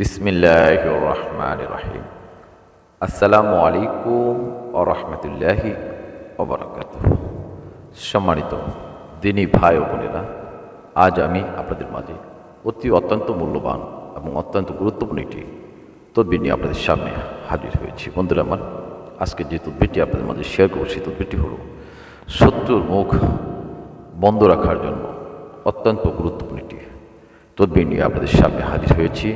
বিসমিল্লাহ রহমান রহিম আসসালামু আলাইকুম ও রহমতুল্লাহি ওবরাকাত সম্মানিত দিনী ভাই ও বোনেরা, আজ আমি আপনাদের মাঝে অতি অত্যন্ত মূল্যবান এবং অত্যন্ত গুরুত্বপূর্ণ একটি তদবির নিয়ে আপনাদের সামনে হাজির হয়েছি। বন্ধুরা আমার, আজকে যে তদবিরটি আপনাদের মাঝে শেয়ার করব, সেই তদবিরটি হলো শত্রুর মুখ বন্ধ রাখার জন্য অত্যন্ত গুরুত্বপূর্ণ একটি তদবির নিয়ে আপনাদের সামনে হাজির হয়েছি।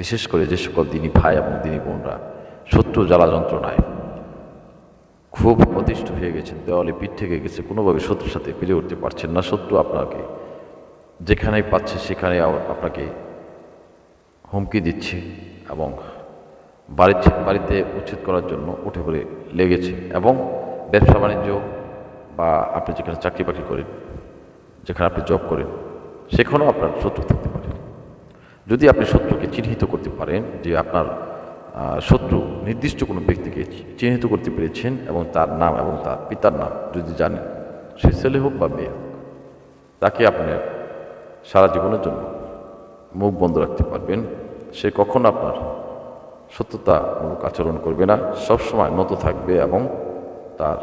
বিশেষ করে যে সকল দিনী ভাই এবং দিনী বোনরা, শত্রু জ্বালা যন্ত্রণায় খুব অতিষ্ঠ হয়ে গেছেন, দেওয়ালে পিঠ থেকে গেছে, কোনোভাবে শত্রুর সাথে পেরে উঠতে পারছেন না, শত্রু আপনাকে যেখানেই পাচ্ছে সেখানে আপনাকে হুমকি দিচ্ছে এবং বাড়িতে বাড়িতে উচ্ছেদ করার জন্য উঠে পড়ে লেগেছে এবং ব্যবসা বাণিজ্য বা আপনি যেখানে চাকরি বাকরি করেন, যেখানে আপনি জব করেন, সেখানেও আপনার শত্রু থাকতে পারে। যদি আপনি শত্রুকে চিহ্নিত করতে পারেন, যে আপনার শত্রু নির্দিষ্ট কোনো ব্যক্তিকে চিহ্নিত করতে পেরেছেন এবং তার নাম এবং তার পিতার নাম যদি জানেন, সে ছেলে হোক বা মেয়ে হোক, তাকে আপনি সারা জীবনের জন্য মুখ বন্ধ রাখতে পারবেন। সে কখনো আপনার সত্যতামূলক আচরণ করবে না, সবসময় নত থাকবে এবং তার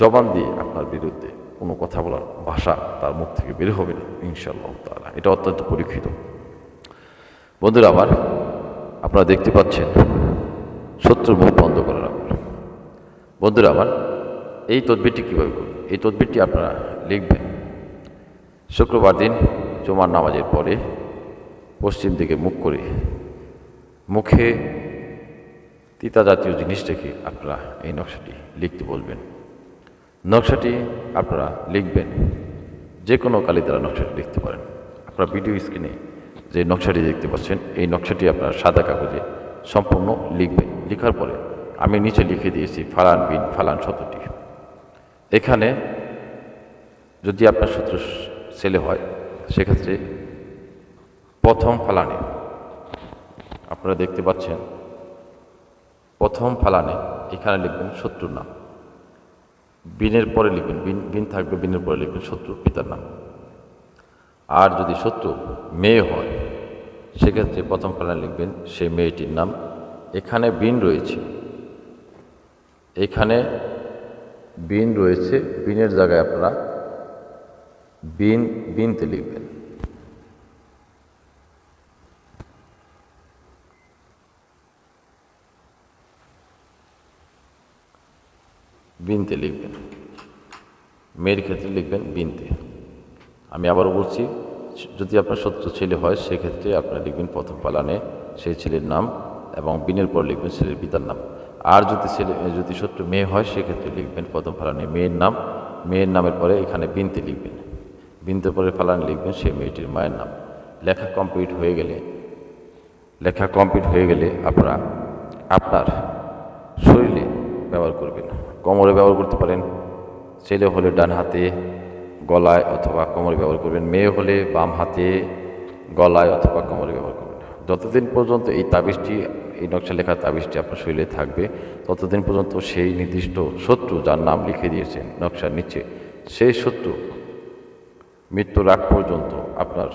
জবান দিয়ে আপনার বিরুদ্ধে কোনো কথা বলার ভাষা তার মুখ থেকে বের হবে না ইনশাল্লাহ তারা এটা অত্যন্ত পরীক্ষিত। বন্ধুরা আমার, আপনারা দেখতে পাচ্ছেন শত্রুর মুখ বন্ধ করার আমল বন্ধুরা আমার, এই তদবিরটি কীভাবে করবেন এই তদবিরটি আপনারা লিখবেন। শুক্রবার দিন জমার নামাজের পরে পশ্চিম দিকে মুখ করে মুখে তিতা জাতীয় জিনিস রেখে আপনারা এই নকশাটি লিখতে বলবেন। নকশাটি আপনারা লিখবেন, যে কোনো কালি দ্বারা নকশাটি লিখতে পারেন। আপনারা ভিডিও স্ক্রিনে যে নকশাটি দেখতে পাচ্ছেন, এই নকশাটি আপনার সাদা কাগজে সম্পূর্ণ লিখবেন লেখার পরে আমি নিচে লিখে দিয়েছি ফালান বিন ফালান শব্দটি। এখানে যদি আপনার শত্রু ছেলে হয়, সেক্ষেত্রে প্রথম ফালানে আপনারা দেখতে পাচ্ছেন, প্রথম ফালানে এখানে লিখবেন শত্রুর নাম। বিনের পরে লিখবেন, বিন বিন থাকবে, বিনের পরে লিখবেন শত্রুর পিতার নাম। আর যদি শত্রু মেয়ে হয় সেক্ষেত্রে প্রথম ফালানে লিখবেন সেই মেয়েটির নাম। এখানে বিন রয়েছে। এখানে বিন রয়েছে। বিনের জায়গায় আপনারা বিন, বিনতে লিখবেন। বিনতে লিখবেন। মেয়ের ক্ষেত্রে লিখবেন বিনতে। আমি আবারও বলছি যদি আপনার শত্রু ছেলে হয়, সেক্ষেত্রে আপনারা লিখবেন প্রথম পালানে সেই ছেলের নাম এবং বিনের পর লিখবেন ছেলের পিতার নাম। আর যদি ছেলে, যদি শত্রু মেয়ে হয়, সেক্ষেত্রে লিখবেন প্রথম ফালানে মেয়ের নাম। মেয়ের নামের পরে এখানে বিনতে লিখবেন। বিনতে পরে ফালানে লিখবেন সেই মেয়েটির মায়ের নাম। লেখা কমপ্লিট হয়ে গেলে, লেখা কমপ্লিট হয়ে গেলে আপনারা আপনার শরীরে ব্যবহার করবেন। কোমরে ব্যবহার করতে পারেন। ছেলে হলে ডান হাতে গলায় অথবা কোমরে ব্যবহার করবেন। মেয়ে হলে বাম হাতে গলায় অথবা কোমরে ব্যবহার করবেন। যতদিন পর্যন্ত এই তাবিজটি, এই নকশা লেখা তাবিজটি আপনার শরীরে থাকবে, ততদিন পর্যন্ত সেই নির্দিষ্ট শত্রু যার নাম লিখে দিয়েছেন নকশার নিচে, সেই শত্রু মৃত্যুর আগ পর্যন্ত আপনার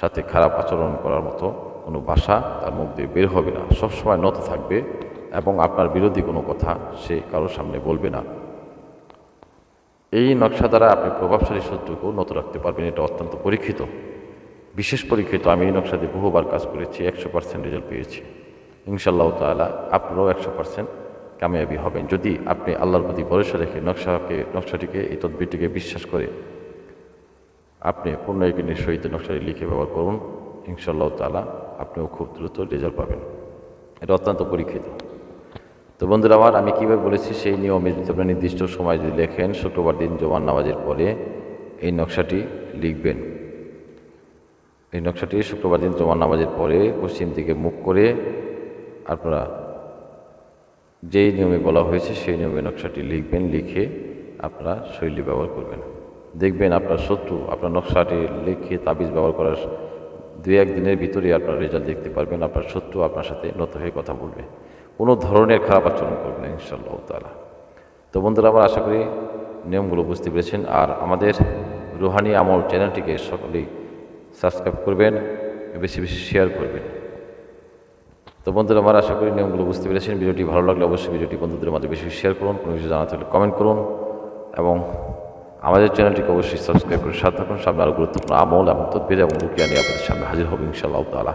সাথে খারাপ আচরণ করার মতো কোনো ভাষা তার মুখ দিয়ে বের হবে না। সবসময় নত থাকবে এবং আপনার বিরোধী কোনো কথা সে কারোর সামনে বলবে না। এই নকশা দ্বারা আপনি প্রভাবশালী শত্রুকেও নত রাখতে পারবেন, এটা অত্যন্ত পরীক্ষিত। বিশেষ পরীক্ষিত, আমি এই নকশা দিয়ে বহুবার কাজ করেছি, একশো পার্সেন্ট রেজাল্ট পেয়েছি। ইনশাল্লাহ তালা আপনারাও একশো পার্সেন্ট কামিয়াবি হবেন। যদি আপনি আল্লাহর প্রতি ভরসা রেখে নকশাকে, নকশাটিকে, এই তদবিরটিকে বিশ্বাস করে আপনি পূর্ণ একিনের সহিত নকশাটি লিখে ব্যবহার করুন ইনশাল্লাহ তালা আপনিও খুব দ্রুত রেজাল্ট পাবেন। এটা অত্যন্ত পরীক্ষিত। তো বন্ধুরা আমার, আমি কীভাবে বলেছি সেই নিয়মে যদি আপনি নির্দিষ্ট সময় যদি লেখেন, শুক্রবার দিন জমান নামাজের পরে এই নকশাটি লিখবেন। এই নকশাটি শুক্রবার দিন জমান নামাজের পরে পশ্চিম দিকে মুখ করে আপনারা যেই নিয়মে বলা হয়েছে সেই নিয়মে নকশাটি লিখবেন, লিখে আপনারা শৈলী ব্যবহার করবেন। দেখবেন আপনার শত্রু, আপনার নকশাটি লিখে তাবিজ ব্যবহার করার দু এক দিনের ভিতরে আপনার রেজাল্ট দেখতে পারবেন, আপনার শত্রু আপনার সাথে নত হয়ে কথা বলবে। কোনো ধরনের খারাপ আচরণ করবে না ইনশাল্লাহ তালা তো বন্ধুরা, আমরা আশা করি নিয়মগুলো বুঝতে পেরেছেন। আর আমাদের রুহানি আমল চ্যানেলটিকে সকলেই সাবস্ক্রাইব করবেন, বেশি বেশি শেয়ার করবেন। তো বন্ধুরা, আমার আশা করি নিয়মগুলো বুঝতে পেরেছেন। ভিডিওটি ভালো লাগলে অবশ্যই ভিডিওটি বন্ধুদের মাঝে বেশি শেয়ার করুন, কোনো কিছু জানা থাকলে কমেন্ট করুন এবং আমাদের চ্যানেলটিকে অবশ্যই সাবস্ক্রাইব করে সাথে থাকুন। সামনে আরও গুরুত্বপূর্ণ আমল এবং তদ্বির এবং রুকিয়া নিয়ে আপনাদের সামনে হাজির হবে ইনশাআল্লাহ তালা